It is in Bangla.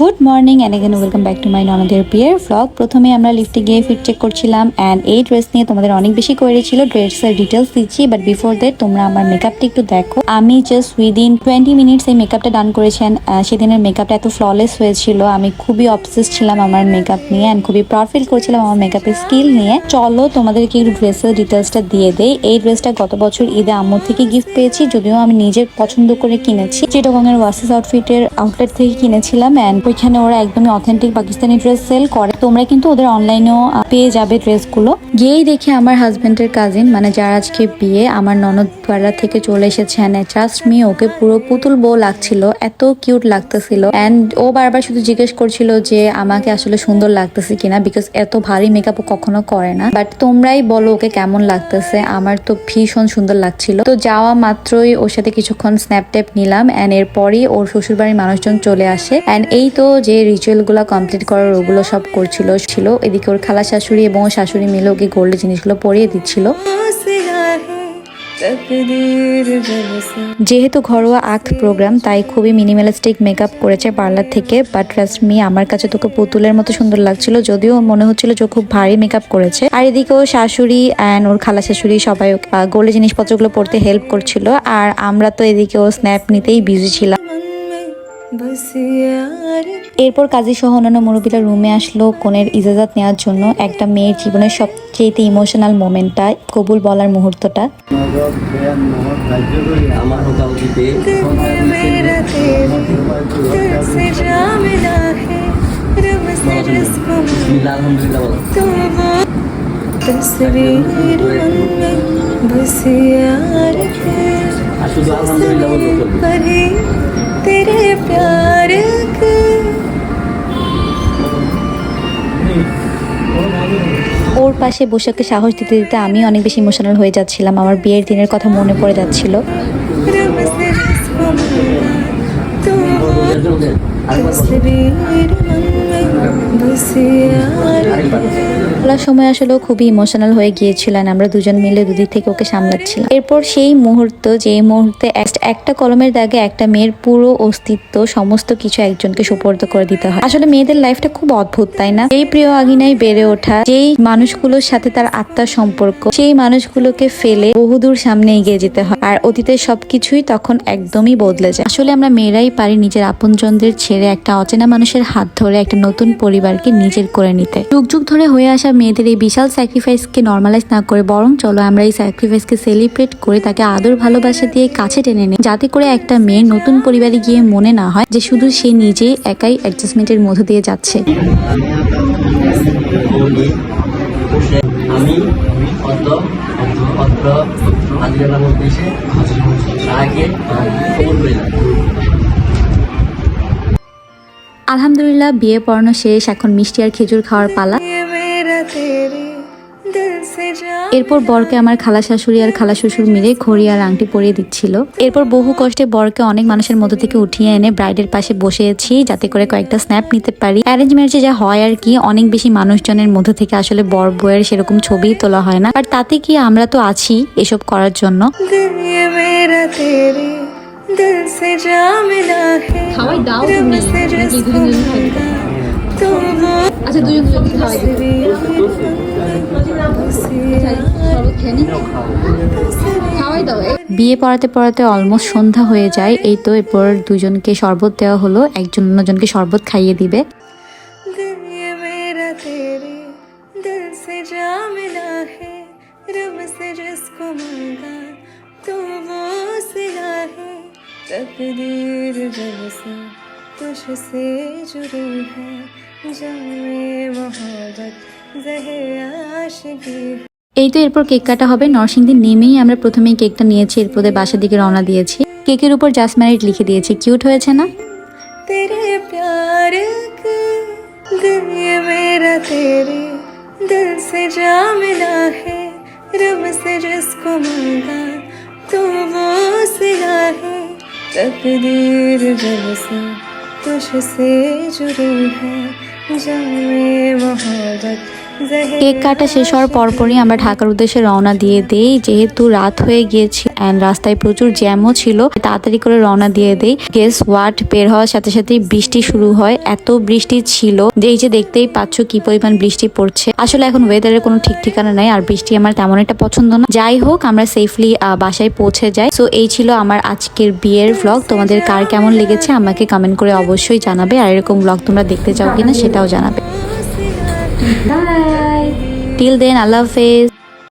Good morning and again welcome back to my ননদের বিয়ের ভ্লগ প্রথমে আমরা লিফটে গিয়ে ফিট চেক করছিলাম অ্যান্ড এই ড্রেস নিয়ে তোমাদের অনেক বেশি কোয়েরি ছিল ড্রেসের ডিটেলস দিচ্ছি বাট বিফোর দ্যাট তোমরা আমার মেকআপটা একটু দেখো। আমি জাস্ট উইদিন টোয়েন্টি মিনিটস এই মেকআপটা ডান করেছেন সেদিনের মেকআপটা এত ফ্ললেস হয়েছিল। আমি খুবই অবসেস ছিলাম আমার মেকআপ নিয়ে অ্যান্ড খুবই প্রাউড ফিল করছিলাম আমার মেকআপের স্কিল নিয়ে। চলো, তোমাদেরকে একটু ড্রেসের ডিটেলসটা দিয়ে দেই। এই ড্রেসটা গত বছর ঈদে আম্মুর থেকে গিফট পেয়েছি, যদিও আমি নিজে পছন্দ করে কিনেছি। চিটাগংয়ের ওয়াসিস আউটফিটের আউটলেট থেকে কিনেছিলাম অ্যান্ড ওইখানে ওরা একদমই অথেন্টিক পাকিস্তানি ড্রেস সেল করে। তোমরা কিন্তু ওদের অনলাইনেও পেয়ে যাবে ড্রেসগুলো গিয়েই দেখি আমার হাজবেন্ডের কাজিন মানে যার আজকে বিয়ে, আমার ননদ পাড়া থেকে চলে এসেছেন ট্রাস্ট মি ওকে পুরো পুতুল বউ লাগছিল, এত কিউট লাগতেছিল। অ্যান্ড ও বারবার শুধু জিজ্ঞেস করছিল যে, আমাকে আসলে সুন্দর লাগতেছে কিনা? বিকজ এত ভারী মেকআপ কখনো করে না। বাট তোমরাই বলো ওকে কেমন লাগতেছে, আমার তো ভীষণ সুন্দর লাগছিল। তো যাওয়া মাত্রই ওর সাথে কিছুক্ষণ স্ন্যাপ ট্যাপ নিলাম অ্যান্ড এরপরই ওর শ্বশুরবাড়ির মানুষজন চলে আসে। অ্যান্ড এই তো যে রিচুয়ালগুলো কমপ্লিট করার ওগুলো সব করছিল, ছিল। এদিকে ওর খালা শাশুড়ি এবং শাশুড়ি মিলে ওকে গোল্ড জিনিসগুলো পরিয়ে দিচ্ছিল। যেহেতু ঘরোয়া আখ প্রোগ্রাম তাই খুবই মিনিমালিস্টিক মেকআপ করেছে পার্লার থেকে। বাট ট্রাস্ট মি আমার কাছে তোকে পুতুলের মতো সুন্দর লাগছিল। যদিও মনে হচ্ছিল যে খুব ভারী মেকআপ করেছে। আর এদিকে ও শাশুড়ি অ্যান্ড ওর খালা শাশুড়ি সবাই গোল্ডের জিনিসপত্রগুলো পড়তে হেল্প করছিল। আর আমরা তো এদিকে ও স্ন্যাপ নিতেই বিজি ছিলাম। এরপর কাজী সহ অন্যান্য মুরব্বীরা রুমে আসলো কনের ইজাজত নেওয়ার জন্য। একটা মেয়ের জীবনের সবচেয়ে ইমোশনাল মোমেন্টটা কবুল বলার মুহূর্তটা। तेरे दिल से जा मिला है रब से जिसको বিসমিল্লাহ আলহামদুলিল্লাহ বলো तो वो तस्वीर मन में बस यार है আর শুধু আলহামদুলিল্লাহ বলবো চলবে पर ही तेरे प्यार का ওর পাশে বসে ওকে সাহস দিতে দিতে আমি অনেক বেশি ইমোশনাল হয়ে যাচ্ছিলাম আমার বিয়ের দিনের কথা মনে পড়ে যাচ্ছিল रब বলার সময় আসলে খুবই ইমোশনাল হয়ে গিয়েছিলেন। আমরা দুজন মিলে দুদিক থেকে ওকে সামলাচ্ছিলাম। এরপর সেই মুহূর্ত যে মুহূর্তে একটা কলমের দাগে একটা মেয়ের পুরো অস্তিত্ব, সমস্ত কিছু একজনকে সুপর্দ করে দিতে হয়। আসলে মেয়েদের লাইফটা খুব অদ্ভুত, তাই না? এই প্রিয় আগিনায় বেড়ে ওঠা, যেই মানুষগুলোর সাথে তার আত্মার সম্পর্ক, সেই মানুষগুলোকে ফেলে বহুদূর সামনে এগিয়ে যেতে হয়। আর অতীতের সবকিছুই তখন একদমই বদলে যায়। আসলে আমরা মেয়েরাই পারি নিজের আপনজনদের ছেড়ে একটা অচেনা মানুষের হাত ধরে একটা নতুন পরিবারকে নিজের করে নিতে যুগ যুগ ধরে হয়ে আসা মেয়েদের এই বিশাল স্যাক্রিফাইসকে নর্মালাইজ না করে বরং চলো আমরা এই স্যাক্রিফাইসকে সেলিব্রেট করে তাকে আদর ভালোবাসা দিয়ে কাছে টেনে নিই যাতে করে একটা মেয়ে নতুন পরিবারে গিয়ে মনে না হয় যে শুধু সে নিজেই একাই অ্যাডজাস্টমেন্টের মধ্য দিয়ে যাচ্ছে আমি অত অত্র আগে পেলাম আলহামদুলিল্লাহ বিয়ে পড়ানো শেষ, এখন মিষ্টি আর খেজুর খাওয়ার পালা। এরপর বরকে আমার খালা শাশুড়ি আর খালা শ্বশুর মিলে ঘড়ি আর আংটি পরিয়ে দিচ্ছিল। এরপর বহু কষ্টে বরকে অনেক মানুষের মধ্যে থেকে উঠিয়ে এনে ব্রাইডের পাশে বসেছি যাতে করে কয়েকটা স্ন্যাপ নিতে পারি। অ্যারেঞ্জ ম্যারেজে যা হয় আর কি, অনেক বেশি মানুষজনের মধ্যে থেকে আসলে বর বয়ের সেরকম ছবি তোলা হয় না। আর তাতে কি আমরা তো আছি এসব করার জন্য? दिल ये मेरा तेरे दिल से जा मिला है খাওয়াই দাও रब তুমি से নাকি जिसको দুজন দুজন খাবে? मिला तो वो আচ্ছা দুজন দুজন খাওয়াই দিবো। तस्वीर मन में बस यार শরবত খেয়ে নি খাওয়াই দাও এই বিয়ে পড়াতে পড়াতে অলমোস্ট সন্ধ্যা হয়ে যায় এই তো এরপর দুজনকে শরবত দেওয়া হলো একজন অন্যজনকে শরবত খাইয়ে দিবে दिल ये मेरा तेरे दिल से जा मिला है तकदीर जब से तुझसे जुड़ी है जाने मोहब्बत जहे आशिकी এই তো এরপর केक কাটা হবে নরসিংদী নেমেই আমরা প্রথমেই কেকটা নিয়েছি এরপর বাসার দিকে রওনা দিয়েছি কেকের উপর জাস্ট ম্যারিড লিখে দিয়েছি কিউট হয়েছে না तेरे प्यार का दिल ये मेरा तेरे दिल से जा मिला है रब से जिसको मांगा तो वो सिला है तकदीर जब से तुझसे जुड़ी है जाने मोहब्बत। কেক কাটা শেষ হওয়ার পরপরই আমরা ঢাকার উদ্দেশ্যে রওনা দিয়ে দেই। যেহেতু রাত হয়ে গিয়েছে অ্যান্ড রাস্তায় প্রচুর জ্যামও ছিল, তাড়াতাড়ি করে রওনা দিয়ে দেই। গেস ওয়াট বের হওয়ার সাথে সাথেই বৃষ্টি শুরু হয়। এত বৃষ্টি ছিল যে এই যে দেখতেই পাচ্ছ কি পরিমাণ বৃষ্টি পড়ছে। আসলে এখন ওয়েদারের কোনো ঠিক ঠিকানা নাই আর বৃষ্টি আমার তেমন একটা পছন্দ না। যাই হোক, আমরা সেফলি বাসায় পৌঁছে যাই। সো এই ছিল আমার আজকের বিয়ের ভ্লগ তোমাদের কার কেমন লেগেছে আমাকে কমেন্ট করে অবশ্যই জানাবে। আর এরকম ভ্লগ তোমরা দেখতে চাও কিনা সেটাও জানাবে। বাই টিল দেন আল্লাহ হাফেজ